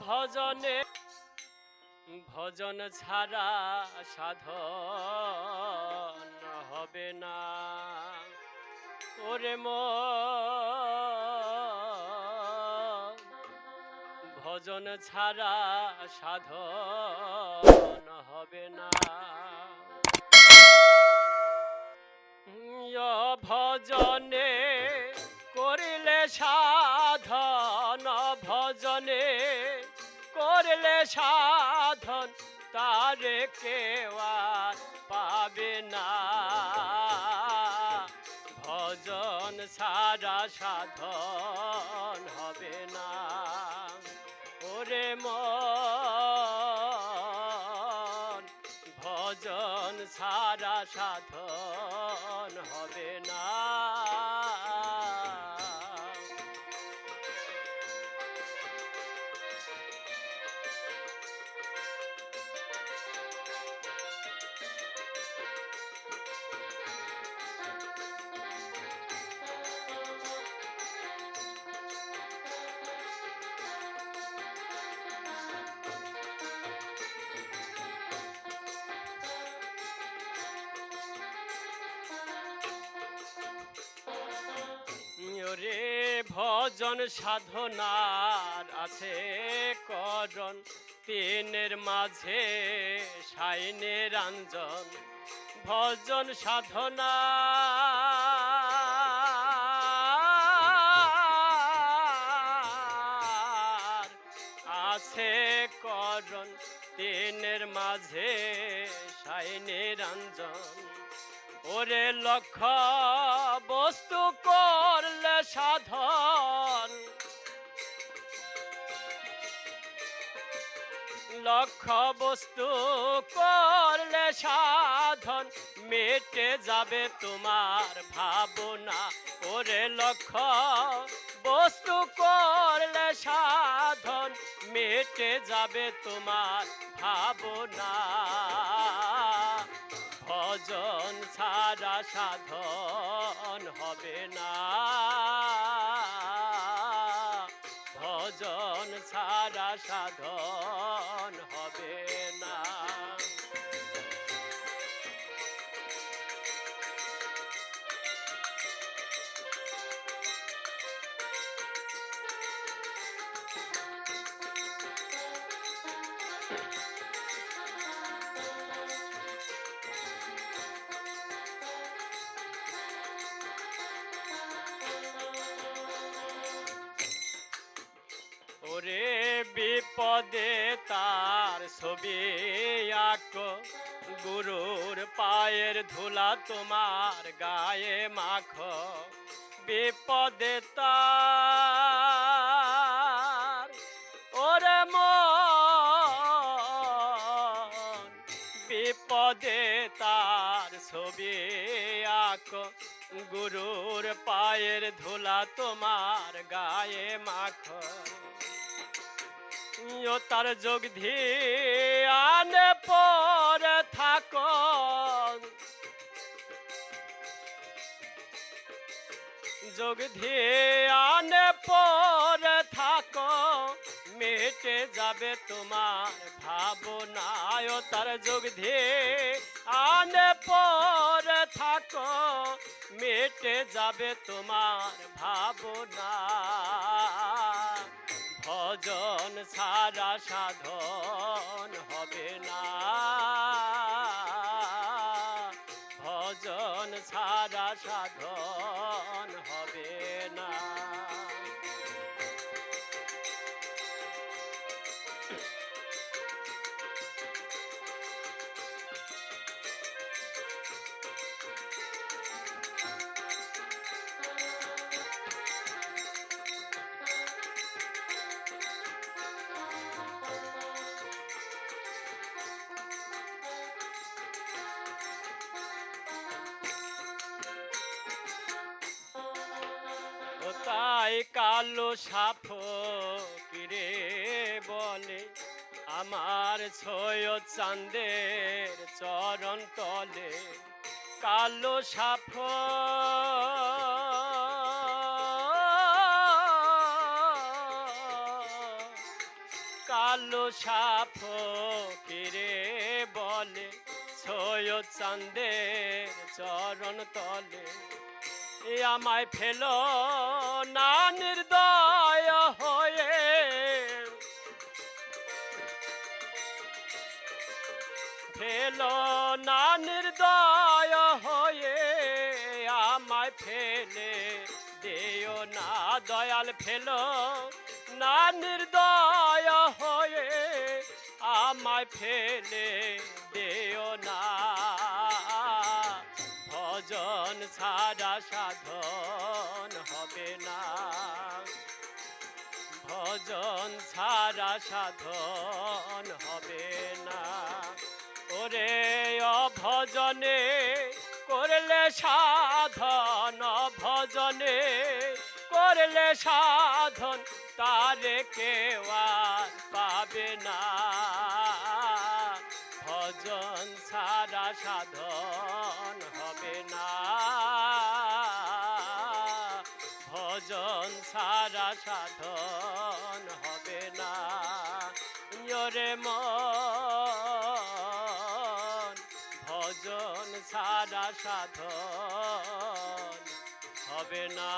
ভজনে ভজন ছাড়া সাধন হবে না। ওরে মন ভজন ছাড়া সাধন হবে না। ভজনে করলে সাধন তারে কেওয়ার পাবে না। ভজন সারা সাধন হবে না। ওরে মন, ভজন সারা সাধন হবে না। ওরে ভজন সাধনার আছে করণ। তিনের মাঝে সাইনের আঞ্জন, ভজন সাধনা। আছে করণ, তিনের মাঝে সাইনের আঞ্জন ওরে লক্ষ বস্তু করলে সাধন। লক্ষ বস্তু করলে সাধন, মেটে যাবে তোমার ভাবনা। ওরে লক্ষ বস্তু করলে সাধন, মেটে যাবে তোমার ভাবনা। ভজন ছাড়া সাধন হবে না। ভজন ছাড়া সাধন বিপদে তার ছবি আঁকো। গুরুর পায়ের ধুলা তোমার গায়ে মাখো। বিপদে তার, ওরে বিপদে তার ছবি আঁকো। গুরুর পায়ের ধুলা তোমার গায়ে মাখো। তার যোগ ধ্যানে পরে থাকো যোগ ধ্যানে পরে থাকো মেটে যাবে তোমার ভাবনায় তার যোগ ধ্যানে পরে থাকো মেটে যাবে তোমার ভাবনা। ভজন সারা সাধন হবে না। ভজন সারা সাধন কালো সাফ কিরে বলে, আমার ছয় চাঁদের চরণ তলে। কালো সাফ কালো সাপ কিরে বলে সৈয়দ চান্দের চরণ তলে। আমায় ফেল না নির্দয় হয়ে। ফেল না নির্দয় হয়ে, আমায় ফেলে দেও না দয়াল, ফেল না নির্দয় হয়ে, আমায় ফেলে দেও না। ভজন ছাড়া সাধন হবে না। ভজন ছাড়া সাধন হবে না। ওরে অভজনে করলে সাধন ভজনে করলে সাধন তারে কেউ পাবে না। ভজন ছাড়া সাধন হবে না। সাধন হবে না। ইয়রে মন ভজন ছাড়া সাধন হবে না।